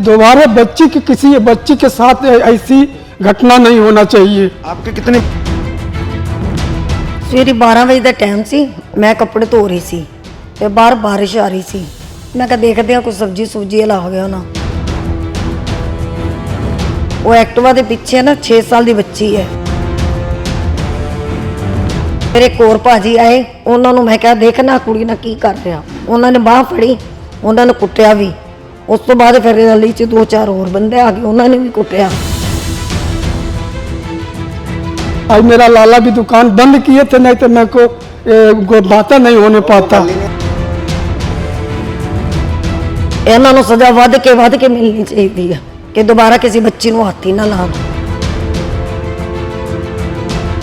दोबारा बच्ची की किसी बच्ची के साथ ऐसी घटना नहीं होना चाहिए आपके कितने ਸਵੇਰੇ 12 ਵਜੇ ਦਾ ਟਾਈਮ ਸੀ ਮੈਂ ਕੱਪੜੇ ਧੋ ਰਹੀ ਸੀ ਤੇ ਬਾਹਰ ਬਾਰਿਸ਼ ਆ ਰਹੀ ਸੀ ਮੈਂ ਕਿਹਾ ਦੇਖਦੇ ਆ ਕੋਈ ਸਬਜੀ ਸੁਬਜੀ ਵਾਲਾ ਹੋ ਗਿਆ ਨਾ ਉਹ ਐਕਟਿਵਾ ਦੇ ਪਿੱਛੇ ਨਾ 6 ਸਾਲ ਦੀ ਬੱਚੀ ਹੈ ਮੇਰੇ ਕੋਰ ਭਾਜੀ ਆਏ ਉਹਨਾਂ ਨੂੰ ਮੈਂ ਕਿਹਾ ਦੇਖਣਾ ਕੁੜੀ ਨਾਲ ਕੀ ਕਰ ਰਿਹਾ ਉਹਨਾਂ ਨੇ ਬਾਹ ਫੜੀ ਉਹਨਾਂ ਨੂੰ ਕੁੱਟਿਆ ਵੀ ਉਸ ਤੋਂ ਬਾਅਦ ਫਿਰ ਗਲੀ 'ਚ ਦੋ ਚਾਰ ਹੋਰ ਬੰਦੇ ਆ ਗਏ ਉਹਨਾਂ ਨੇ ਵੀ ਕੁੱਟਿਆ आज मेरा लाला भी दुकान बंद किए थे नहीं तो मेरे को ए, गो- बातें नहीं होने पाता ਇਹਨਾਂ ਨੂੰ ਸਜ਼ਾ ਵੱਧ ਕੇ ਵੱਧ ਕੇ ਮਿਲਣੀ ਚਾਹੀਦੀ ਹੈ ਕਿ ਦੁਬਾਰਾ ਕਿਸੇ ਬੱਚੀ ਨੂੰ ਹੱਥ ਹੀ ਨਾ ਲਾਉਣ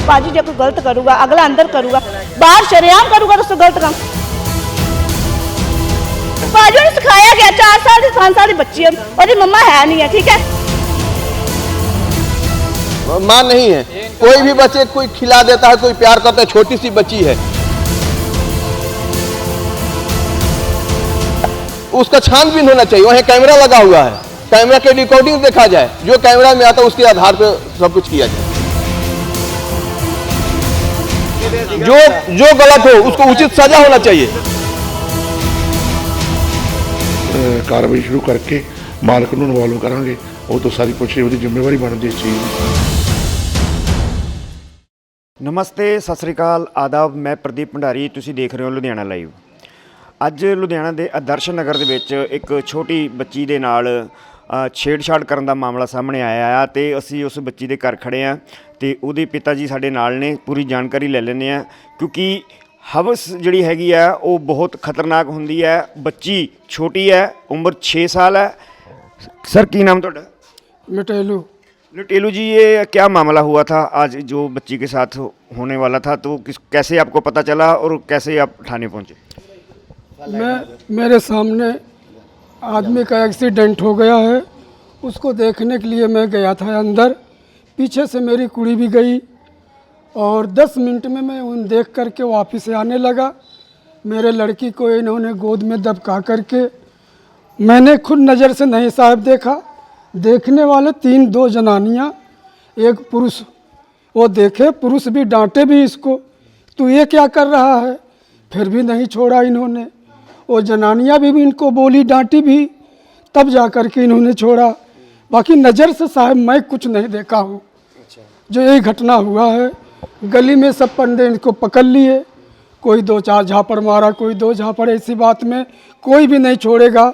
ਬਾਜੀ ਜੇ ਕੋਈ ਗਲਤ ਕਰੂਗਾ ਅਗਲਾ ਅੰਦਰ ਕਰੂਗਾ ਬਾਹਰ ਸ਼ਰੇਆਮ ਕਰੂਗਾ ਤਾਂ ਉਸ ਤੋਂ ਗਲਤ ਕੰਮ ਬਾਜੀ ਨੂੰ ਸਿਖਾਇਆ ਗਿਆ 4 ਸਾਲ ਦੀ 5 ਸਾਲ ਦੀ ਬੱਚੀ ਹੈ ਉਹਦੀ ਮੰਮਾ ਹੈ ਨਹੀਂ ਹੈ ਠੀਕ ਹੈ माँ नहीं है कोई भी बच्चे कोई खिला देता है कोई प्यार करता है छोटी सी बच्ची है उसका छानबीन होना चाहिए वहीं कैमरा लगा हुआ है कैमरा के रिकॉर्डिंग देखा जाए जो कैमरा में आता है उसके आधार पर सब कुछ किया जाए जो जो गलत हो उसको उचित सजा होना चाहिए ਅਹ ਕਾਰਵਾਈ ਸ਼ੁਰੂ ਕਰਕੇ ਮਾਲਕ ਨੂੰ ਇਨਵੋਲਵ ਕਰਾਂਗੇ। ਉਹ ਤੋਂ ਸਾਰੀ ਪੁੱਛੇ ਉਹਦੀ ਜ਼ਿੰਮੇਵਾਰੀ ਬਣਦੀ ਇਸ ਚੀਜ਼ ਦੀ। ਨਮਸਤੇ, ਸਤਿ ਸ੍ਰੀ ਅਕਾਲ। ਆਦਾਬ, ਮੈਂ ਪ੍ਰਦੀਪ ਭੰਡਾਰੀ। ਤੁਸੀਂ ਦੇਖ ਰਹੇ ਹੋ ਲੁਧਿਆਣਾ ਲਾਈਵ ਅੱਜ ਲੁਧਿਆਣਾ ਦੇ ਆਦਰਸ਼ ਨਗਰ ਦੇ ਵਿੱਚ ਇੱਕ ਛੋਟੀ ਬੱਚੀ ਦੇ ਨਾਲ ਛੇੜਛਾੜ ਕਰਨ ਦਾ ਮਾਮਲਾ ਸਾਹਮਣੇ ਆਇਆ ਆ ਤੇ ਅਸੀਂ ਉਸ ਬੱਚੀ ਦੇ ਘਰ ਖੜੇ ਆ ਤੇ ਉਹਦੇ ਪਿਤਾ ਜੀ ਸਾਡੇ ਨਾਲ ਨੇ। ਪੂਰੀ ਜਾਣਕਾਰੀ ਲੈ ਲੈਂਦੇ ਆ, ਕਿਉਂਕਿ ਹਵਸ ਜਿਹੜੀ ਹੈਗੀ ਆ ਉਹ ਬਹੁਤ ਖਤਰਨਾਕ ਹੁੰਦੀ ਹੈ ਬੱਚੀ ਛੋਟੀ ਹੈ ਉਮਰ 6 ਸਾਲ ਹੈ ਸਰ ਕੀ ਨਾਮ ਤੁਹਾਡਾ मिटेलू लुटेलू जी ये क्या मामला हुआ था आज जो बच्ची के साथ होने वाला था तो किस कैसे आपको पता चला और कैसे आप थाने पहुंचे मैं मेरे सामने आदमी का एक्सीडेंट हो गया है उसको देखने के लिए मैं गया था अंदर पीछे से मेरी कुड़ी भी गई और 10 मिनट में मैं उन देख करके वापस आने लगा। मेरे लड़की को इन्होंने गोद में दबका करके मैंने खुद नज़र से नहीं साहब देखा। देखने वाले तीन दो जनानियाँ एक पुरुष वो देखे पुरुष भी डांटे भी इसको तू ये क्या कर रहा है? फिर भी नहीं छोड़ा इन्होंने। वो जनानियाँ भी, भी इनको बोली डांटी भी तब जा कर के इन्होंने छोड़ा। बाकी नज़र से साहब मैं कुछ नहीं देखा हूँ। जो यही घटना हुआ है गली में सब पंडे इनको पकड़ लिए। कोई दो चार झापड़ मारा कोई दो झापड़ ऐसी बात में कोई भी नहीं छोड़ेगा।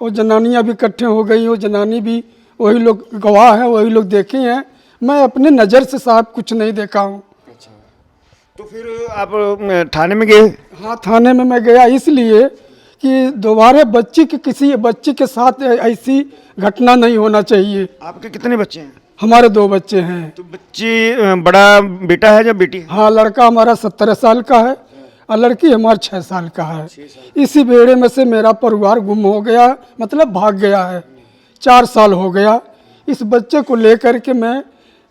वो जनानियाँ भी इकट्ठे हो गई वो जनानी भी वही लोग गवाह हैं वही लोग देखे हैं। मैं अपने नज़र से साहब कुछ नहीं देखा हूँ। तो फिर आप थाने में गए? हाँ थाने में मैं गया इसलिए कि दोबारा बच्ची के किसी बच्ची के साथ ऐसी घटना नहीं होना चाहिए। आपके कितने बच्चे हैं? हमारे दो बच्चे हैं। तो बच्ची बड़ा बेटा है या बेटी? हाँ लड़का हमारा सत्रह साल का है और लड़की हमारा छः साल का है। इसी बेड़े में से मेरा परिवार गुम हो गया मतलब भाग गया है। चार साल हो गया। इस बच्चे को लेकर के मैं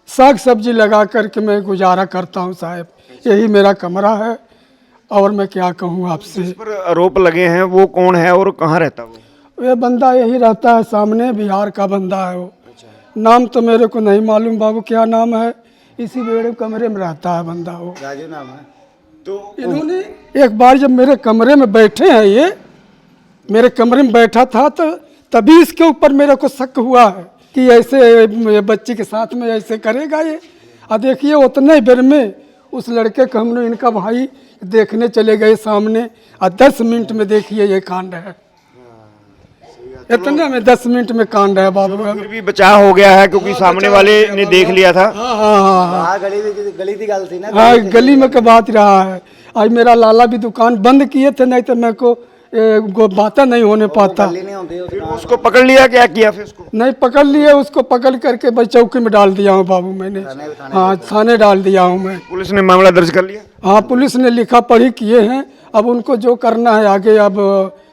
साग सब्ज़ी लगा करके मैं गुजारा करता हूँ साहब। यही मेरा कमरा है और मैं क्या कहूँ आपसे। इस पर आरोप लगे हैं वो कौन है और कहाँ रहता है वो? ये बंदा यही रहता है सामने बिहार का बंदा है वो। नाम तो मेरे को नहीं मालूम बाबू क्या नाम है? इसी बेड़े कमरे में रहता है बंदा वो। राजू नाम है। तो इन्होंने एक बार जब मेरे कमरे में बैठे हैं ये मेरे कमरे में बैठा था तो तभी इसके ऊपर मेरे को शक हुआ है कि ऐसे ये बच्ची के साथ में ऐसे करेगा ये। और देखिए उतने देर में उस लड़के को हमने इनका भाई देखने चले गए सामने। और दस मिनट में देखिए ये कांड है। इतना में दस मिनट में कांड है बाबू। फिर भी बचाव हो गया है क्योंकि हाँ, सामने वाले ने देख लिया था। हाँ हाँ हाँ, हाँ। गली में का हाँ, तो बात रहा है। आज मेरा लाला भी दुकान बंद किए थे नहीं तो मेरे को बातें नहीं होने पाता। उसको पकड़ लिया क्या किया फिर उसको? नहीं पकड़ लिए उसको पकड़ करके भाई चौकी में डाल दिया हूँ बाबू मैंने। हाँ थाने डाल दिया हूँ मैं। पुलिस ने मामला दर्ज कर लिया? हाँ पुलिस ने लिखा पढ़ी किए हैं। अब उनको जो करना है आगे अब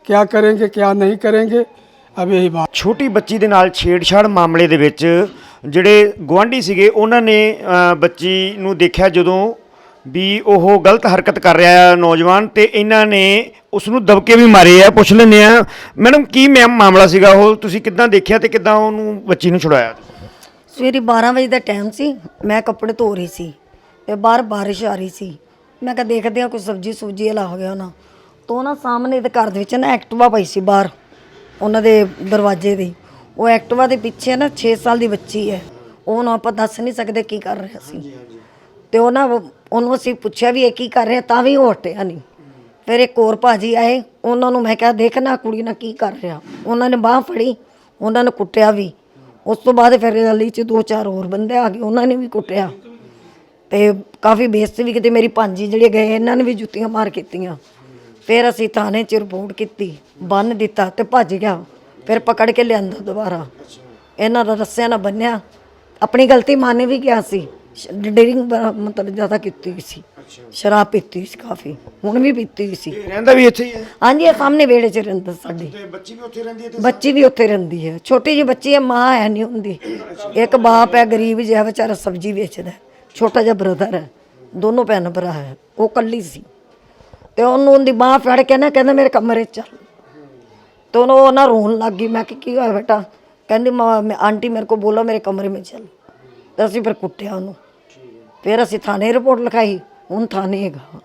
क्या करेंगे क्या नहीं करेंगे। अब यही बात ਛੋਟੀ ਬੱਚੀ ਦੇ ਨਾਲ ਛੇੜਛਾੜ ਮਾਮਲੇ ਦੇ ਵਿੱਚ ਜਿਹੜੇ ਗਵਾਂਢੀ ਸੀਗੇ ਉਹਨਾਂ ਨੇ ਅ, ਬੱਚੀ ਨੂੰ ਦੇਖਿਆ ਜਦੋਂ ਵੀ ਉਹ ਗਲਤ ਹਰਕਤ ਕਰ ਰਿਹਾ ਹੈ ਨੌਜਵਾਨ ਤੇ ਇਹਨਾਂ ਨੇ ਉਸ ਨੂੰ ਦਬਕੇ ਵੀ ਮਾਰੇ ਆ ਪੁੱਛ ਲੈਂਦੇ ਆ ਮੈਡਮ ਕੀ ਮੈ- ਮਾਮਲਾ ਸੀਗਾ ਉਹ ਤੁਸੀਂ ਕਿੱਦਾਂ ਦੇਖਿਆ ਤੇ ਕਿੱਦਾਂ ਉਹਨੂੰ ਬੱਚੀ ਨੂੰ ਛੁਡਾਇਆ ਸਵੇਰੇ 12 ਵਜੇ ਦਾ ਟਾਈਮ ਸੀ ਮੈਂ ਕੱਪੜੇ ਧੋ ਰਹੀ ਸੀ ਤੇ ਬਾਹਰ ਬਾਰਿਸ਼ ਆ ਰਹੀ ਸੀ ਮੈਂ ਕਿਹਾ ਦੇਖਦੇ ਆ ਕੋਈ ਸਬਜੀ ਸੁਬਜੀ ਲਾ ਹੋ ਗਿਆ ਨਾ ਤੋਂ ਨਾ ਸਾਹਮਣੇ ਦੇ ਘਰ ਦੇ ਵਿੱਚ ਨਾ ਐਕਟਿਵਾ ਪਈ ਸੀ ਬਾਹਰ ਉਹਨਾਂ ਦੇ ਦਰਵਾਜ਼ੇ ਦੀ। ਉਹ ਐਕਟਿਵਾ ਦੇ ਪਿੱਛੇ ਨਾ 6 ਸਾਲ ਦੀ ਬੱਚੀ ਹੈ। ਉਹਨੂੰ ਆਪਾਂ ਦੱਸ ਨਹੀਂ ਸਕਦੇ ਕੀ ਕਰ ਰਿਹਾ ਸੀ। ਤੇ ਉਹ ਨਾ ਉਹਨੂੰ ਅਸੀਂ ਪੁੱਛਿਆ ਵੀ ਇਹ ਕੀ ਕਰ ਰਿਹਾ, ਤਾਂ ਵੀ ਉਹ ਹਟਿਆ ਨਹੀਂ। ਫਿਰ ਇੱਕ ਹੋਰ ਭਾਜੀ ਆਏ, ਉਹਨਾਂ ਨੂੰ ਮੈਂ ਕਿਹਾ, ਦੇਖ ਨਾ ਕੁੜੀ ਨਾਲ ਕੀ ਕਰ ਰਿਹਾ। ਉਹਨਾਂ ਨੇ ਬਾਹ ਫੜੀ, ਉਹਨਾਂ ਨੇ ਕੁੱਟਿਆ ਵੀ। ਉਸ ਤੋਂ ਬਾਅਦ ਫਿਰ ਗਲੀ 'ਚ ਦੋ ਚਾਰ ਹੋਰ ਬੰਦੇ ਆ ਗਏ, ਉਹਨਾਂ ਨੇ ਵੀ ਕੁੱਟਿਆ। ਤੇ ਕਾਫੀ ਬੇਇੱਜ਼ਤੀ ਵੀ ਕਿਤੇ। ਮੇਰੀ ਭਾਂਜੀ ਜਿਹੜੇ ਗਏ, ਇਹਨਾਂ ਨੇ ਵੀ ਜੁੱਤੀਆਂ ਮਾਰ ਕੀਤੀਆਂ। ਫਿਰ ਅਸੀਂ ਥਾਣੇ 'ਚ ਰਿਪੋਰਟ ਕੀਤੀ। ਬੰਨ ਦਿੱਤਾ ਤੇ ਭੱਜ ਗਿਆ। ਫਿਰ ਪਕੜ ਕੇ ਲਿਆਂਦਾ ਦੁਬਾਰਾ। ਇਹਨਾਂ ਦਾ ਰੱਸਿਆਂ ਨਾਲ ਬੰਨਿਆ। ਆਪਣੀ ਗਲਤੀ ਮੰਨ ਵੀ ਗਿਆ ਸੀ। ਡਰਿੰਕ ਮਤਲਬ ਜ਼ਿਆਦਾ ਕੀਤੀ ਹੋਈ ਸੀ। ਸ਼ਰਾਬ ਪੀਤੀ ਸੀ ਕਾਫੀ। ਹੁਣ ਵੀ ਪੀਤੀ ਹੋਈ ਸੀ। ਰਹਿੰਦਾ ਵੀ ਇੱਥੇ ਹੀ ਹੈ? ਹਾਂਜੀ ਇਹ ਸਾਹਮਣੇ ਵਿਹੜੇ 'ਚ ਰਹਿੰਦਾ ਸਾਡੇ। ਤੇ ਬੱਚੀ ਵੀ ਉੱਥੇ ਰਹਿੰਦੀ ਹੈ ਤੇ ਬੱਚੀ ਵੀ ਉੱਥੇ ਰਹਿੰਦੀ ਹੈ। ਛੋਟੀ ਜਿਹੀ ਬੱਚੀ ਹੈ ਮਾਂ ਹੈ ਨਹੀਂ ਹੁੰਦੀ ਇੱਕ ਬਾਪ ਹੈ ਗਰੀਬ ਜਿਹਾ ਵਿਚਾਰਾ ਸਬਜ਼ੀ ਵੇਚਦਾ ਹੈ। ਛੋਟਾ ਜਿਹਾ ਬ੍ਰਦਰ ਹੈ। ਦੋਨੋਂ ਭੈਣ ਭਰਾ ਹੈ। ਉਹ ਕੱਲੀ ਸੀ। ਤੇ ਉਹਨੂੰ ਉਹਦੀ ਬਾਹ ਫੜ ਕੇ ਨਾ ਕਹਿੰਦਾ ਮੇਰੇ ਕਮਰੇ 'ਚ ਚੱਲ। ਤੇ ਉਹਨੂੰ ਉਹ ਨਾ ਰੋਣ ਲੱਗ ਗਈ। ਮੈਂ ਕਿ ਕੀ ਹੋਇਆ ਬੇਟਾ? ਕਹਿੰਦੀ ਮਾਂ ਮੈਂ ਆਂਟੀ ਮੇਰੇ ਕੋ ਬੋਲੋ ਮੇਰੇ ਕਮਰੇ ਵਿੱਚ ਚੱਲ। ਤੇ ਅਸੀਂ ਫਿਰ ਕੁੱਟਿਆ ਉਹਨੂੰ। ਫਿਰ ਅਸੀਂ ਥਾਣੇ ਰਿਪੋਰਟ ਲਿਖਾਈ। ਹੁਣ ਥਾਣੇ ਹੈਗਾ।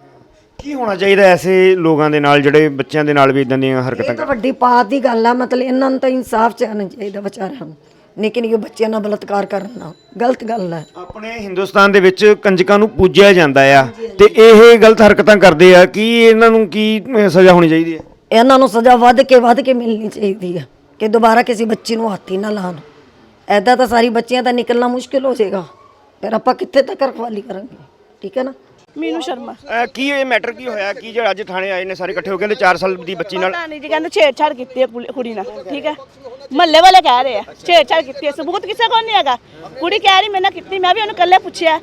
ਕੀ ਹੋਣਾ ਚਾਹੀਦਾ ਐਸੇ ਲੋਕਾਂ ਦੇ ਨਾਲ ਜਿਹੜੇ ਬੱਚਿਆਂ ਦੇ ਨਾਲ ਵੀ ਇਦਾਂ ਦੀਆਂ ਹਰਕਤਾਂ ਇਹ ਤਾਂ ਵੱਡੀ ਪਾਤ ਦੀ ਗੱਲ ਆ। ਮਤਲਬ ਇਹਨਾਂ ਨੂੰ ਤਾਂ ਇਨਸਾਫ ਚਾਹਣਾ ਚਾਹੀਦਾ ਵਿਚਾਰਿਆਂ ਨੂੰ। ਨਿੱਕੇ ਨਿੱਕੇ ਬੱਚਿਆਂ ਨਾਲ ਬਲਾਤਕਾਰ ਕਰਨਾ ਗਲਤ ਗੱਲ ਹੈ ਆਪਣੇ ਹਿੰਦੁਸਤਾਨ ਦੇ ਵਿੱਚ ਕੰਜਕਾਂ ਨੂੰ ਪੂਜਿਆ ਜਾਂਦਾ ਆ। ਤੇ ਇਹ ਗਲਤ ਹਰਕਤਾਂ ਕਰਦੇ ਆ। ਕੀ ਇਹਨਾਂ ਨੂੰ ਕੀ ਅਹ, ਸਜ਼ਾ ਹੋਣੀ ਚਾਹੀਦੀ ਹੈ? ਇਹਨਾਂ ਨੂੰ ਸਜ਼ਾ ਵੱਧ ਕੇ ਵੱਧ ਕੇ ਮਿਲਣੀ ਚਾਹੀਦੀ ਹੈ ਕਿ ਦੁਬਾਰਾ ਕਿਸੇ ਬੱਚੀ ਨੂੰ ਹੱਥ ਨਾ ਲਾਣ। ਐਦਾਂ ਤਾਂ ਸਾਰੀ ਬੱਚੀਆਂ ਦਾ ਨਿਕਲਣਾ ਮੁਸ਼ਕਿਲ ਹੋ ਜਾਏਗਾ। ਫਿਰ ਆਪਾਂ ਕਿੱਥੇ ਤੱਕ ਰਖਵਾਲੀ ਕਰਾਂਗੇ? ਠੀਕ ਹੈ ਨਾ? ਮੀਨੂ ਸ਼ਰਮਾ। ਅਹ, ਕੀ ਇਹ ਮੈਟਰ ਕੀ ਹੋਇਆ? ਕੀ ਜਿਹੜਾ ਅੱਜ ਥਾਣੇ ਆਏ ਨੇ ਸਾਰੇ ਇਕੱਠੇ ਹੋ ਕੇ ਕਹਿੰਦੇ 4 ਸਾਲ ਦੀ ਬੱਚੀ ਨਾਲ ਪਤਾ ਨਹੀਂ ਜੀ ਕਹਿੰਦੇ ਛੇੜਛਾੜ ਕੀਤੀ ਹੈ ਕੁੜੀ- ਕੁੜੀ ਨਾਲ ਠੀਕ ਹੈ? ਮਹੱਲੇ ਵਾਲੇ ਕਹਿ ਰਹੇ ਆ ਛੇੜਛਾੜ ਕੀਤੀ ਹੈ ਸਬੂਤ ਕਿਸੇ ਕੋਲ ਨਹੀਂ ਹੈਗਾ। ਕੁੜੀ ਕਹਿ ਰਹੀ ਮੈਂ ਨਾ ਕੀਤੀ ਮੈਂ ਵੀ ਉਹਨੂੰ ਕੱਲੇ ਪੁੱਛਿਆ।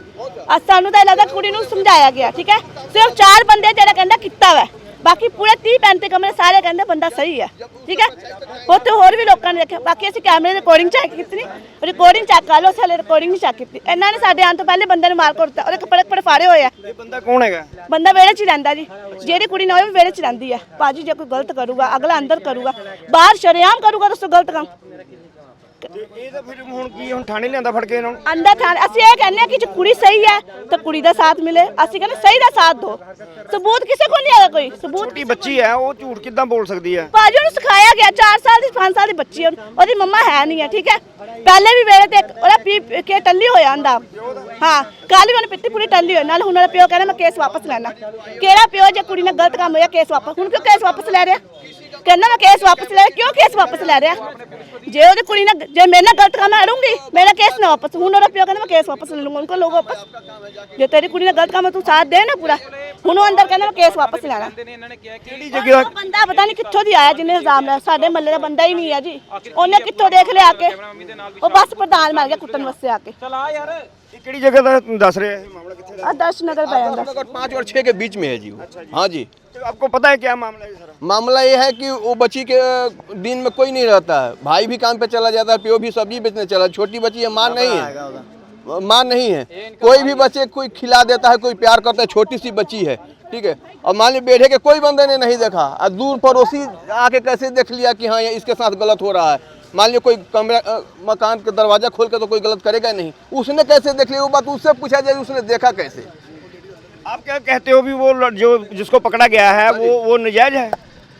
ਅੱਜ ਸਾਨੂੰ ਤਾਂ ਇਹ ਲੱਗਦਾ ਕੁੜੀ ਨੂੰ ਸਮਝਾਇਆ ਗਿਆ ਠੀਕ ਹੈ? ਸਿਰਫ ਚਾਰ ਬੰਦੇ ਜਿਹੜਾ ਕਹਿੰਦਾ ਕੀਤਾ ਵਾ। ਬਾਕੀ ਪੂਰੇ 30 35 ਕਮਰੇ ਸਾਰੇ ਕਹਿੰਦੇ ਬੰਦਾ ਸਹੀ ਹੈ ਠੀਕ ਹੈ? ਉੱਥੇ ਹੋਰ ਵੀ ਲੋਕਾਂ ਨੇ ਦੇਖਿਆ। ਬਾਕੀ ਅਸੀਂ ਕੈਮਰੇ ਦੀ ਰਿਕਾਰਡਿੰਗ ਚੈੱਕ ਕੀਤੀ। ਨਹੀਂ ਰਿਕਾਰਡਿੰਗ ਚੈੱਕ ਕਰ ਲਓ ਸਾਲੇ ਰਿਕਾਰਡਿੰਗ ਚੈੱਕ ਕੀਤੀ। ਇਹਨਾਂ ਨੇ ਸਾਡੇ ਆਉਣ ਤੋਂ ਪਹਿਲੇ ਬੰਦੇ ਨੂੰ ਮਾਰ ਕਰ ਦਿੱਤਾ। ਉਹਦੇ ਕੱਪੜੇ ਕੱਪੜੇ ਫਾੜੇ ਹੋਏ ਆ। ਇਹ ਬੰਦਾ ਕੌਣ ਹੈਗਾ? ਬੰਦਾ ਵਿਹੜੇ 'ਚ ਹੀ ਰਹਿੰਦਾ ਜੀ। ਜਿਹੜੀ ਕੁੜੀ ਨਾ ਹੋਵੇ ਵੀ ਵਿਹੜੇ 'ਚ ਰਹਿੰਦੀ ਹੈ ਬਾਜੀ ਜੇ ਕੋਈ ਗਲਤ ਕਰੂਗਾ ਅਗਲਾ ਅੰਦਰ ਕਰੂਗਾ। ਬਾਹਰ ਸ਼ਰੇਆਮ ਕਰੂਗਾ ਤਾਂ ਉਸ ਤੋਂ ਗਲਤ ਕੰਮ। ਇਹ ਤਾਂ ਫਿਰ ਹੁਣ ਕੀ ਹੁਣ ਥਾਣੇ ਲਿਆਂਦਾ ਫੜ ਕੇ ਇਹਨਾਂ ਨੂੰ? ਅੰਦਰ ਥਾਣੇ ਅਸੀਂ ਇਹ ਕਹਿੰਦੇ ਆ ਕਿ ਜੇ ਕੁੜੀ ਸਹੀ ਹੈ ਤਾਂ ਕੁੜੀ ਦਾ ਸਾਥ ਮਿਲੇ। ਅਸੀਂ ਕਹਿੰਦੇ ਸਹੀ ਦਾ ਸਾਥ ਦਿਓ। ਸਬੂਤ ਕਿਸੇ ਕੋਲ ਨਹੀਂ ਹੈਗਾ ਕੋਈ। ਸਬੂਤ ਛੋਟੀ ਬੱਚੀ ਹੈ ਉਹ ਝੂਠ ਕਿੱਦਾਂ ਬੋਲ ਸਕਦੀ ਹੈ? ਭਾਜੀ ਨੂੰ ਸਿਖਾਇਆ ਗਿਆ 4 ਸਾਲ ਦੀ 5 ਸਾਲ ਦੀ ਬੱਚੀ ਹੈ। ਉਹਦੀ- ਉਹਦੀ ਮੰਮਾ ਹੈ ਨਹੀਂ ਹੈ ਠੀਕ ਹੈ? ਪਹਿਲੇ ਵੀ ਵੇਲੇ ਤੇ ਇੱਕ ਉਹਦਾ ਪੀ ਪੀ ਕੇ ਟੱਲੀ ਹੋਇਆ ਆਂਦਾ ਹਾਂ। ਕੱਲ ਉਹਨੇ ਪਿੱਤੀ ਪੂਰੀ ਟੱਲੀ ਹੋਈ ਨਾਲ ਹੁਣ ਉਹਦਾ ਪਿਓ ਕਹਿੰਦਾ ਮੈਂ ਕੇਸ ਵਾਪਸ ਲੈਣਾ ਕਿਹੜਾ ਪਿਓ ਜੇ ਕੁੜੀ ਨਾਲ ਗਲਤ ਕੰਮ ਹੋਇਆ ਕੇਸ ਵਾਪਸ ਹੁਣ ਕਿਉਂ ਕੇਸ ਵਾਪਸ ਲੈ ਰਿਹਾ? ਕਹਿੰਦਾ ਮੈਂ ਕੇਸ ਵਾਪਸ ਲੈ ਰਿਹਾ ਕਿਉਂ ਕੇਸ ਵਾਪਸ ਲੈ ਰਿਹਾ? ਜੇ ਉਹਦੀ ਕੁੜੀ ਨਾਲ ਜੇ ਮੇਰੇ ਨਾਲ ਗਲਤ ਕੰਮ ਕਰੂੰਗੀ ਮੇਰਾ ਕੇਸ ਨਾ ਵਾਪਸ ਹੁਣ ਉਹਦਾ ਪਿਓ ਕਹਿੰਦਾ ਮੈਂ ਕੇਸ ਵਾਪਸ ਲੈ ਲੂੰਗਾ ਉਨਕੋ ਲੋਗ ਵਾਪਸ। ਜੇ ਤੇਰੀ ਕੁੜੀ ਨਾਲ ਗਲਤ ਕੰਮ ਤੂੰ ਸਾਥ ਦੇ ਨਾ ਪੂਰਾ। ਹੁਣ ਉਹ ਅੰਦਰ ਕਹਿੰਦਾ ਮੈਂ ਕੇਸ ਵਾਪਸ ਲੈਣਾ। ਕਿਹੜੀ ਜਗ੍ਹਾ ਉਹ ਬੰਦਾ ਪਤਾ ਨਹੀਂ ਕਿੱਥੋਂ ਦੀ ਆਇਆ ਜਿਹਨੇ ਇਲਜ਼ਾਮ ਲਾਇਆ ਸਾਡੇ ਮੱਲੇ ਦਾ ਬੰਦਾ ਹੀ ਨਹੀਂ ਹੈ ਜੀ। ਉਹਨੇ ਕਿੱਥੋਂ ਦੇਖ ਲਿਆ ਕੇ। ਉਹ ਬਸ ਪ੍ਰਧਾਨ ਮਾਰ ਗਿਆ ਕੁੱਟਣ ਵਾਸਤੇ ਆ ਕੇ। ਇਹ ਕਿਹੜੀ ਜਗ੍ਹਾ ਦਾ ਦੱਸ ਰਿਹਾ ਇਹ ਮਾਮਲਾ किथे ਦਾ ਆਦਰਸ਼ ਨਗਰ ਪੈ ਜਾਂਦਾ नगर पाँच और छः के बीच में है जी वो हाँ जी तो आपको पता है क्या मामला है सर मामला ये है कि वो बच्ची के दिन में कोई नहीं रहता है भाई भी काम पे चला जाता है प्यो भी सब्जी बेचने चला छोटी बच्ची है माँ नहीं है माँ नहीं है कोई भी बच्चे कोई खिला देता है कोई प्यार करता है छोटी सी बच्ची है ठीक है? और मान ली बेटे के कोई बंदे ने नहीं देखा। और दूर पड़ोसी आके कैसे देख लिया कि हाँ ये इसके साथ गलत हो रहा है? मान लीजिए कोई कमरा मकान का दरवाज़ा खोल के तो कोई गलत करेगा नहीं। उसने कैसे देख लिया? वो बात उससे पूछा जाए उसने देखा कैसे? आप क्या कहते हो भी वो जो जिसको पकड़ा गया है वो वो नजायज है?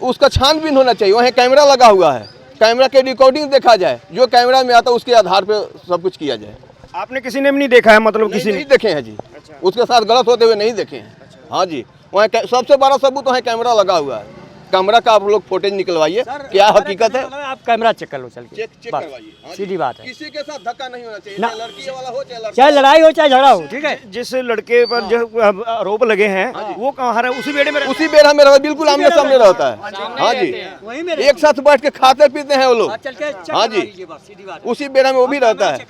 उसका छानबीन होना चाहिए। वहीं कैमरा लगा हुआ है। कैमरा के रिकॉर्डिंग देखा जाए। जो कैमरा में आता है उसके आधार पर सब कुछ किया जाए। आपने किसी ने भी नहीं देखा है मतलब नहीं, किसी नहीं ने देखे हैं जी। अच्छा। उसके साथ गलत होते हुए नहीं देखे हैं। अच्छा। हाँ जी। वहाँ कै- सबसे बड़ा सबूत वहाँ कैमरा लगा हुआ है कैमरा का आप लोग फुटेज निकलवाइए। क्या हकीकत है? आप कैमरा चेक कर लो चल चेक चेक करवाइए। हाँ सीधी बात है। किसी के साथ धक्का नहीं होना चाहिए लड़की वाला हो चाहे चाहे लड़ाई हो चाहे झगड़ा हो ठीक है? जिस लड़के पर जो आरोप लगे हैं वो कहाँ है उसी बेड़े में उसी बेरा में रहता बिल्कुल आमने सामने रहता है। हाँ। जी। एक साथ बैठ के खाते पीते हैं वो लोग। चल के check हाँ जी। लीजिए बस, सीधी बात उसी बेड़ा में वो भी रहता है।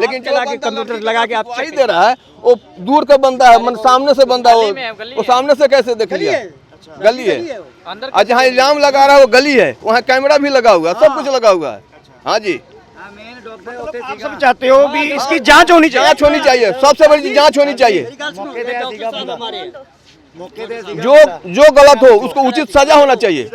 लेकिन चला के कंप्यूटर लगा के आप दे रहा है वो दूर का बंदा है मन सामने से बंदा वो वो सामने से कैसे देख लिया? गली है। और जहाँ इल्ज़ाम लगा रहा है वो गली है। वहाँ कैमरा भी लगा हुआ है सब कुछ लगा हुआ है। हाँ जी। आप सब चाहते हो भी इसकी जाँच होनी चाहिए? जाँच होनी चाहिए सबसे बड़ी जाँच होनी चाहिए। जो जो गलत हो उसको उचित सजा होना चाहिए।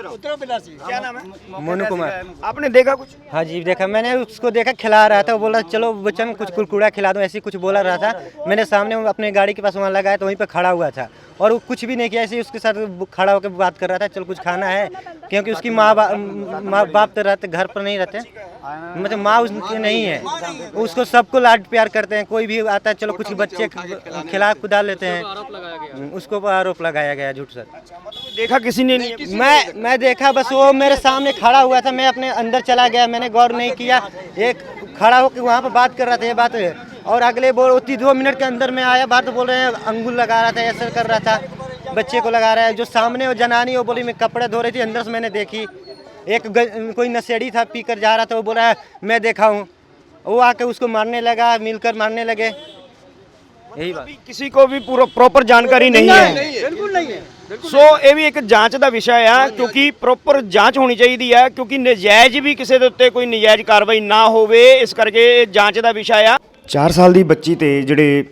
मोनू कुमार। आपने देखा कुछ? हाँ जी देखा। मैंने उसको देखा खिला रहा था। वो बोला चलो बच्चा में कुछ कुरकुरा खिला दो। ऐसे कुछ बोला रहा था। मैंने सामने अपने गाड़ी के पास वहाँ लगाया तो वहीं पर खड़ा हुआ था। और वो कुछ भी नहीं किया ऐसे उसके साथ खड़ा होकर बात कर रहा था चलो कुछ खाना है? क्योंकि उसकी माँ माँ बाप तो रहते घर पर नहीं रहते। मतलब माँ उसकी नहीं है। उसको सबको लाड प्यार करते हैं। कोई भी आता है चलो कुछ बच्चे खिला खुदा लेते हैं। उसको आरोप लगाया गया। झूठ सर। देखा किसी ने नहीं मैं मैं देखा बस वो मेरे सामने खड़ा हुआ था। मैं अपने अंदर चला गया मैंने गौर नहीं किया। एक खड़ा होकर वहाँ पर बात कर रहा था ये बात और अगले बोल उतनी दो मिनट के अंदर में आया बात बोल रहे हैं अंगुल लगा रहा था ऐसा कर रहा था बच्चे को लगा रहा है। जो सामने वो जनानी वो बोली मैं कपड़े धो रही थी अंदर से मैंने देखी। एक ग, कोई नशेड़ी था पीकर जा रहा था वो बोल रहा है मैं देखा हूँ वो आके उसको मारने लगा मिलकर मारने लगे यही बात ਕਿਸੇ ਕੋ ਵੀ ਪੂਰਾ ਪ੍ਰੋਪਰ ਜਾਣਕਾਰੀ ਨਹੀਂ ਹੈ ਸੋ ਇਹ ਵੀ ਇੱਕ ਜਾਂਚ ਦਾ ਵਿਸ਼ਾ ਆ ਕਿਉਂਕਿ ਪ੍ਰੋਪਰ ਜਾਂਚ ਹੋਣੀ ਚਾਹੀਦੀ ਆ ਕਿਉਂਕਿ ਨਜਾਇਜ਼ ਵੀ ਕਿਸੇ ਦੇ ਉੱਤੇ ਕੋਈ ਨਜਾਇਜ਼ ਕਾਰਵਾਈ ਨਾ ਹੋਵੇ ਇਸ ਕਰਕੇ ਇਹ ਜਾਂਚ ਦਾ ਵਿਸ਼ਾ ਆ 4 ਸਾਲ ਦੀ ਬੱਚੀ ਤੇ ਜਿਹੜੇ ਅ,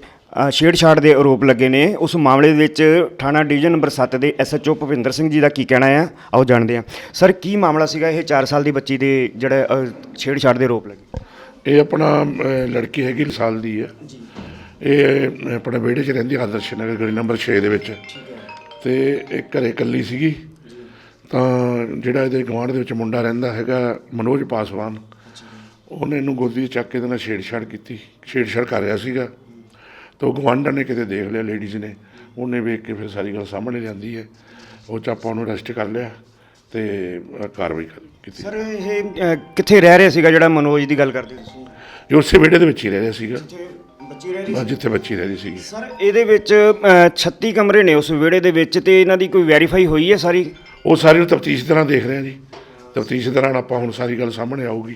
ਛੇੜਛਾੜ ਦੇ ਆਰੋਪ ਲੱਗੇ ਨੇ। ਉਸ ਮਾਮਲੇ ਦੇ ਵਿੱਚ ਥਾਣਾ ਡਿਵੀਜ਼ਨ ਨੰਬਰ 7 ਦੇ ਐਸਐਚਓ ਭੁਪਿੰਦਰ ਸਿੰਘ ਜੀ ਦਾ ਕੀ ਕਹਿਣਾ ਆ? ਆਓ ਜਾਣਦੇ ਆ ਸਰ ਕੀ ਮਾਮਲਾ ਸੀਗਾ ਇਹ 4 ਸਾਲ ਦੀ ਬੱਚੀ ਦੇ ਜਿਹੜਾ ਅ, ਛੇੜਛਾੜ ਦੇ ਆਰੋਪ ਲੱਗੇ? ਇਹ ਆਪਣਾ ਅਹ, ਲੜਕੀ ਹੈਗੀ ਸਾਲ ਦੀ ਹੈ ਇਹ ਆਪਣਾ ਵਿਹੜੇ 'ਚ ਰਹਿੰਦੀ ਆਦਰਸ਼ ਨਗਰ ਗਲੀ ਨੰਬਰ 6 ਦੇ ਵਿੱਚ। ਤੇ ਇਹ ਘਰੇ ਇਕੱਲੀ ਸੀਗੀ। ਤਾਂ ਜਿਹੜਾ ਇਹਦੇ ਗਵਾਂਢ ਦੇ ਵਿੱਚ ਮੁੰਡਾ ਰਹਿੰਦਾ ਹੈਗਾ ਮਨੋਜ ਪਾਸਵਾਨ। ਉਹਨੇ ਇਹਨੂੰ ਗੋਦੀ 'ਚ ਚੱਕ ਕੇ ਇਹਦੇ ਨਾਲ ਛੇੜਛਾੜ ਕੀਤੀ। ਛੇੜਛਾੜ ਕਰ ਰਿਹਾ ਸੀਗਾ। ਤਾਂ ਉਹ ਗਵਾਂਢਣ ਨੇ ਕਿਤੇ ਦੇਖ ਲਿਆ ਲੇਡੀਜ਼ ਨੇ। ਉਹਨੇ ਵੇਖ ਕੇ ਫਿਰ ਸਾਰੀ ਗੱਲ ਸਾਹਮਣੇ ਲਿਆਂਦੀ ਹੈ। ਉਹ 'ਚ ਆਪਾਂ ਉਹਨੂੰ ਅਰੈਸਟ ਕਰ ਲਿਆ ਤੇ ਅਹ, ਕਾਰਵਾਈ ਕਰ- ਕੀਤੀ। ਸਰ ਇਹ ਕਿੱਥੇ ਰਹਿ ਰਿਹਾ ਸੀਗਾ ਜਿਹੜਾ ਮਨੋਜ ਦੀ ਗੱਲ ਕਰਦੇ ਤੁਸੀਂ? ਇਹ ਉਸੇ ਵਿਹੜੇ ਦੇ ਵਿੱਚ ਹੀ ਰਹਿ ਰਿਹਾ ਸੀਗਾ। ਬੱਚੀ ਰਹਿ ਜਿੱਥੇ ਬੱਚੀ ਰਹਿ ਰਹੀ ਸੀਗੀ। ਸਰ ਇਹਦੇ ਵਿੱਚ ਅ, 36 ਕਮਰੇ ਨੇ ਉਸ ਵਿਹੜੇ ਦੇ ਵਿੱਚ ਤੇ ਇਹਨਾਂ ਦੀ ਕੋਈ ਵੈਰੀਫਾਈ ਹੋਈ ਹੈ ਸਾਰੀ? ਉਹ ਸਾਰੀ ਨੂੰ ਤਫਤੀਸ਼ ਦੌਰਾਨ ਦੇਖ ਰਹੇ ਹਾਂ ਜੀ। ਤਫਤੀਸ਼ ਦੌਰਾਨ ਆਪਾਂ ਹੁਣ ਸਾਰੀ ਗੱਲ ਸਾਹਮਣੇ ਆਊਗੀ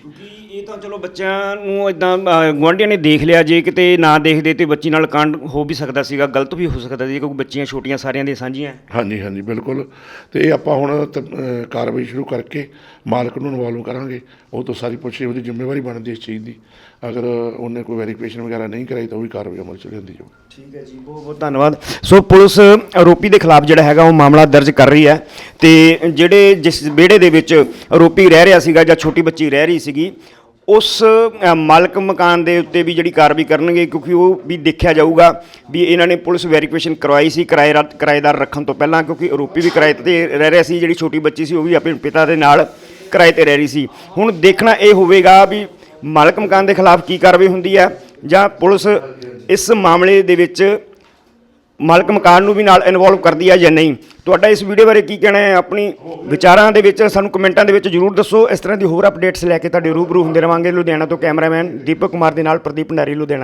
ਇਹ ਤਾਂ ਚਲੋ ਬੱਚਿਆਂ ਨੂੰ ਇਦਾਂ ਗੁਆਂਢੀਆਂ ਨੇ ਦੇਖ ਲਿਆ ਜੇ ਕਿਤੇ ਨਾ ਦੇਖਦੇ ਤੇ ਬੱਚੀ ਨਾਲ ਕਾਂਡ ਹੋ ਵੀ ਸਕਦਾ ਸੀਗਾ ਗਲਤ ਵੀ ਹੋ ਸਕਦਾ ਸੀ ਕਿਉਂਕਿ ਬੱਚੀਆਂ ਛੋਟੀਆਂ ਸਾਰਿਆਂ ਦੀਆਂ ਸਾਂਝੀਆਂ। ਹਾਂਜੀ ਹਾਂਜੀ ਬਿਲਕੁਲ ਤੇ ਇਹ ਆਪਾਂ ਹੁਣ ਕਾਰਵਾਈ ਸ਼ੁਰੂ ਕਰਕੇ ਮਾਲਕ ਨੂੰ ਇਨਵੋਲਵ ਕਰਾਂਗੇ, ਉਹ ਤੋਂ ਸਾਰੀ ਪੁੱਛੇ ਉਹਦੀ ਜ਼ਿੰਮੇਵਾਰੀ ਬਣਦੀ ਇਸ ਚੀਜ਼ ਦੀ। ਅਗਰ ਉਹਨੇ ਕੋਈ ਵੈਰੀਫਿਕੇਸ਼ਨ ਵਗੈਰਾ ਨਹੀਂ ਕਰਾਈ ਤਾਂ ਉਹ ਵੀ ਕਾਰਵਾਈ ਅਮਲ ਚ ਲਿਆਂਦੀ ਜਾਊਗੀ। ਠੀਕ ਹੈ ਜੀ, ਬਹੁਤ ਬਹੁਤ ਧੰਨਵਾਦ। ਸੋ ਪੁਲਿਸ ਆਰੋਪੀ ਦੇ ਖਿਲਾਫ ਜਿਹੜਾ ਹੈਗਾ, ਉਹ ਮਾਮਲਾ ਦਰਜ ਕਰ ਰਹੀ ਹੈ ਤੇ ਜਿਹੜੇ ਜਿਸ ਵਿਹੜੇ ਦੇ ਵਿੱਚ ਆਰੋਪੀ ਰਹਿ ਰਿਹਾ ਸੀਗਾ ਜਾਂ ਛੋਟੀ ਬੱਚੀ ਰਹਿ ਰਹੀ ਸੀਗੀ, ਉਸ ਮਾਲਕ ਮਕਾਨ ਦੇ ਉੱਤੇ ਵੀ ਜਿਹੜੀ ਕਾਰਵਾਈ ਕਰਨਗੇ, ਕਿਉਂਕਿ ਉਹ ਵੀ ਦੇਖਿਆ ਜਾਊਗਾ ਵੀ ਇਹਨਾਂ ਨੇ ਪੁਲਿਸ ਵੈਰੀਫਿਕੇਸ਼ਨ ਕਰਵਾਈ ਸੀ ਕਿਰਾਏਦਾਰ ਕਿਰਾਏਦਾਰ ਰੱਖਣ ਤੋਂ ਪਹਿਲਾਂ, ਕਿਉਂਕਿ ਆਰੋਪੀ ਵੀ ਕਿਰਾਏ ਤੇ ਰਹਿ ਰਿਹਾ ਸੀ, ਜਿਹੜੀ ਛੋਟੀ ਬੱਚੀ ਸੀ, ਉਹ ਵੀ ਆਪਣੇ ਪਿਤਾ ਦੇ ਨਾਲ ਕਿਰਾਏ ਤੇ ਰਹਿ ਰਹੀ ਸੀ। ਹੁਣ ਦੇਖਣਾ ਇਹ ਹੋਵੇਗਾ ਵੀ ਮਾਲਕ ਮਕਾਨ ਦੇ ਖਿਲਾਫ ਕੀ ਕਾਰਵਾਈ ਹੁੰਦੀ ਹੈ ਜਾਂ ਪੁਲਿਸ ਇਸ ਮਾਮਲੇ ਦੇ ਵਿੱਚ ਮਾਲਕ ਮਕਾਨ ਨੂੰ ਵੀ ਨਾਲ ਇਨਵੋਲਵ ਕਰਦੀ ਹੈ ਜਾਂ ਨਹੀਂ। ਤੁਹਾਡਾ ਇਸ ਵੀਡੀਓ ਬਾਰੇ ਕੀ ਕਹਿਣਾ ਹੈ? ਆਪਣੀ ਵਿਚਾਰਾਂ ਦੇ ਵਿੱਚ ਸਾਨੂੰ ਕਮੈਂਟਾਂ ਦੇ ਵਿੱਚ ਜਰੂਰ ਦੱਸੋ। ਇਸ ਤਰ੍ਹਾਂ ਦੀ ਹੋਰ ਅਪਡੇਟਸ ਲੈ ਕੇ ਤੁਹਾਡੇ ਰੂਬਰੂ ਹੁੰਦੇ ਰਵਾਂਗੇ। ਲੁਧਿਆਣਾ ਤੋਂ ਕੈਮਰਾਮੈਨ ਦੀਪਕ ਕੁਮਾਰ ਦੇ ਨਾਲ ਪ੍ਰਦੀਪ ਭੰਡਾਰੀ, ਲੁਧਿਆਣਾ ਲਾਈਵ